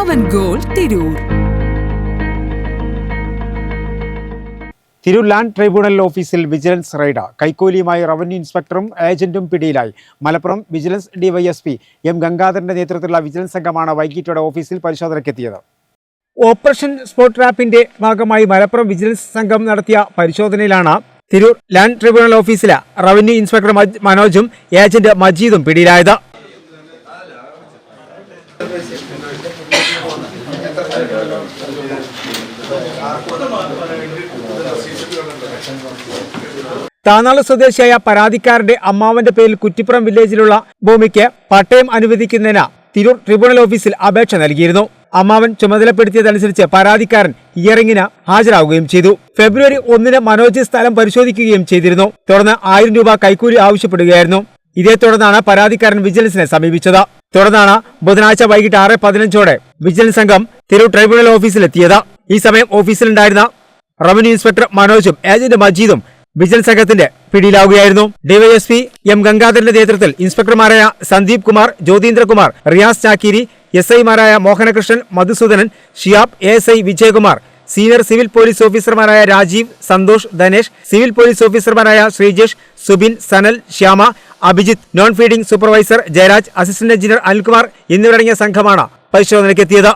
പവൻ ഗോൾ Tirur. Tirur land tribunal ഓഫീസിൽ vigilance raid. കൈക്കൂലിയുമായി റവന്യൂ ഇൻസ്പെക്ടറും ഏജന്റും പിടിയിലായി. മലപ്പുറം വിജിലൻസ് ഡിവൈഎസ്പി എം ഗംഗാധരന്റെ നേതൃത്വത്തിലുള്ള വിജിലൻസ് സംഘമാണ് വൈകിട്ടോടെ ഓഫീസിൽ പരിശോധനയ്ക്കെത്തിയത്. ഓപ്പറേഷൻ സ്പോട്ട് ട്രാപ്പിന്റെ ഭാഗമായി മലപ്പുറം വിജിലൻസ് സംഘം നടത്തിയ പരിശോധനയിലാണ് തിരൂർ ലാൻഡ് ട്രൈബ്യൂണൽ ഓഫീസിലെ റവന്യൂ ഇൻസ്പെക്ടർ മനോജും ഏജന്റ് മജീദും പിടിയിലായത്. താനാൾ സ്വദേശിയായ പരാതിക്കാരന്റെ അമ്മാവന്റെ പേരിൽ കുറ്റിപ്പുറം വില്ലേജിലുള്ള ഭൂമിക്ക് പട്ടയം അനുവദിക്കുന്നതിന് തിരൂർ ട്രിബ്യൂണൽ ഓഫീസിൽ അപേക്ഷ നൽകിയിരുന്നു. അമ്മാവൻ ചുമതലപ്പെടുത്തിയതനുസരിച്ച് പരാതിക്കാരൻ ഇയറിംഗിന് ഹാജരാകുകയും ചെയ്തു. ഫെബ്രുവരി ഒന്നിന് മനോജ് സ്ഥലം പരിശോധിക്കുകയും ചെയ്തിരുന്നു. തുടർന്ന് ആയിരം രൂപ കൈക്കൂലി ആവശ്യപ്പെടുകയായിരുന്നു. ഇതേ തുടർന്നാണ് പരാതിക്കാരൻ വിജിലൻസിനെ സമീപിച്ചത്. തുടർന്നാണ് ബുധനാഴ്ച വൈകിട്ട് ആറ് പതിനഞ്ചോടെ വിജിലൻസ് സംഘം തിരൂർ ട്രൈബ്യൂണൽ ഓഫീസിലെത്തിയത്. ഈ സമയം ഓഫീസിലുണ്ടായിരുന്ന റവന്യൂ ഇൻസ്പെക്ടർ മനോജും ഏജന്റ് മജീദും വിജിലൻസ് സംഘത്തിന്റെ പിടിയിലാവുകയായിരുന്നു. ഡിവൈഎസ്പി എം ഗംഗാധരന്റെ നേതൃത്വത്തിൽ ഇൻസ്പെക്ടർമാരായ സന്ദീപ് കുമാർ ജ്യോതീന്ദ്രകുമാർ റിയാസ് ചാക്കിരി എസ് ഐമാരായ Mohanakrishnan Madhusudanan Shiyab A S I Vijayakumar senior civil police ഓഫീസർമാരായ രാജീവ് സന്തോഷ് ധനേഷ് സിവിൽ പോലീസ് ഓഫീസർമാരായ Sreejesh Subin Sanal Shyama Abhijith non feeding supervisor Jayaraj assistant engineer Anilkumar എന്നിവരടങ്ങിയ സംഘമാണ് പരിശോധനയ്ക്കെത്തിയത്.